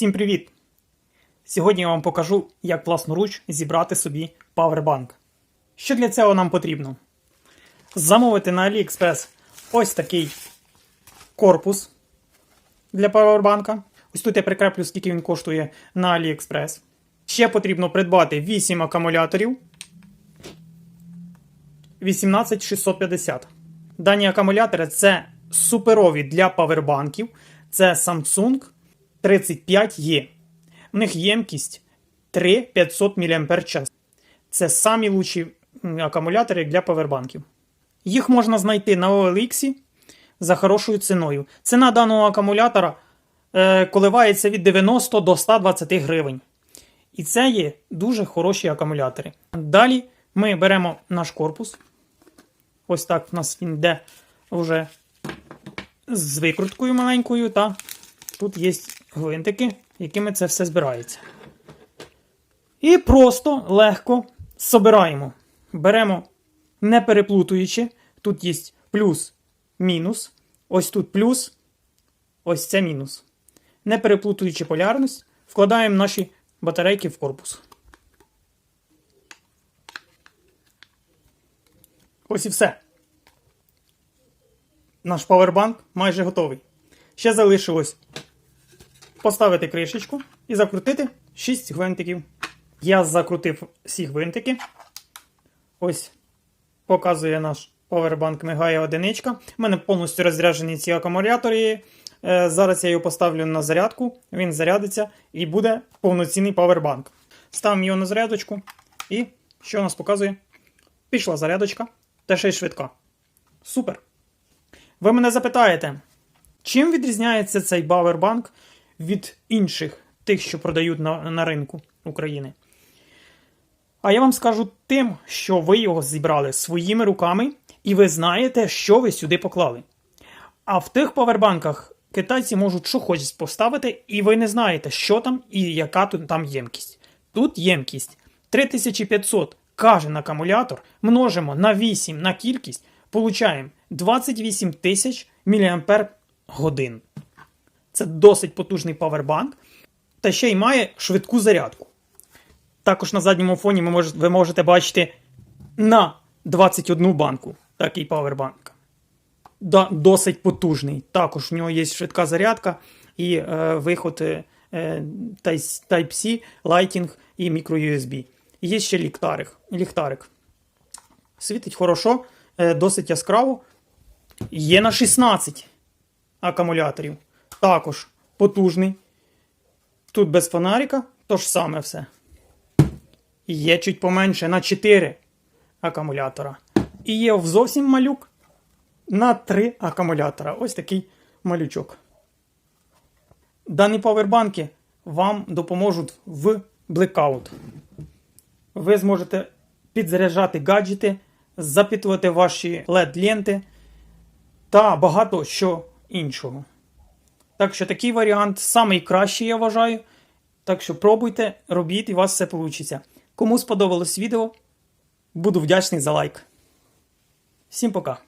Всім привіт! Сьогодні я вам покажу, як власноруч зібрати собі павербанк. Що для цього нам потрібно? Замовити на AliExpress ось такий корпус для павербанка. Ось тут я прикреплю, скільки він коштує на AliExpress. Ще потрібно придбати 8 акумуляторів 18650. Дані акумулятори це суперові для павербанків. Це Samsung 35E. В них ємкість 3500 мАч. Це самі лучші акумулятори для павербанків. Їх можна знайти на OLX за хорошою ціною. Ціна даного акумулятора е, коливається від 90 до 120 гривень. І це є дуже хороші акумулятори. Далі ми беремо наш корпус. Ось так в нас він йде вже з викруткою маленькою, та тут є гвинтики, якими це все збирається. І просто легко собираємо. Беремо, не переплутуючи, тут є плюс, мінус, ось тут плюс, ось це мінус. Не переплутуючи полярність, вкладаємо наші батарейки в корпус. Ось і все. Наш павербанк майже готовий. Ще залишилось поставити кришечку і закрутити 6 гвинтиків. Я закрутив всі гвинтики. Ось показує наш павербанк мигає одиничка. У мене повністю розряджені ці акумулятори. Е, Зараз я його поставлю на зарядку, він зарядиться і буде повноцінний павербанк. Ставимо його на зарядочку. І що у нас показує? Пішла зарядочка, та ще й швидка. Супер! Ви мене запитаєте, чим відрізняється цей павербанк від інших тих, що продають на, на ринку України? А я вам скажу тим, що ви його зібрали своїми руками, і ви знаєте, що ви сюди поклали. А в тих павербанках китайці можуть що хочуть поставити, і ви не знаєте, що там і яка там ємкість. Тут ємкість 3500 кожен акумулятор множимо на 8 на кількість, получаємо 28 тисяч мАч. Це досить потужний павербанк, та ще й має швидку зарядку. Також на задньому фоні ви можете, бачити на 21 банку такий павербанк. Да, досить потужний. Також в нього є швидка зарядка і е, виход е, е, Type-C, Lighting і microUSB. Є ще ліхтарик. ліхтарик. Світить хорошо, е, досить яскраво. Є на 16 акумуляторів. Також потужний. Тут без фонарика, то ж саме все. Є чуть поменше на 4 акумулятора. І є зовсім малюк на 3 акумулятора. Ось такий малючок. Дані павербанки вам допоможуть в блекаут. Ви зможете підзаряджати гаджети, запитувати ваші LED-ленти та багато що іншого. Так що такий варіант найкращий, я вважаю. Так що пробуйте, робіть і у вас все вийде. Кому сподобалось відео, буду вдячний за лайк. Всім пока!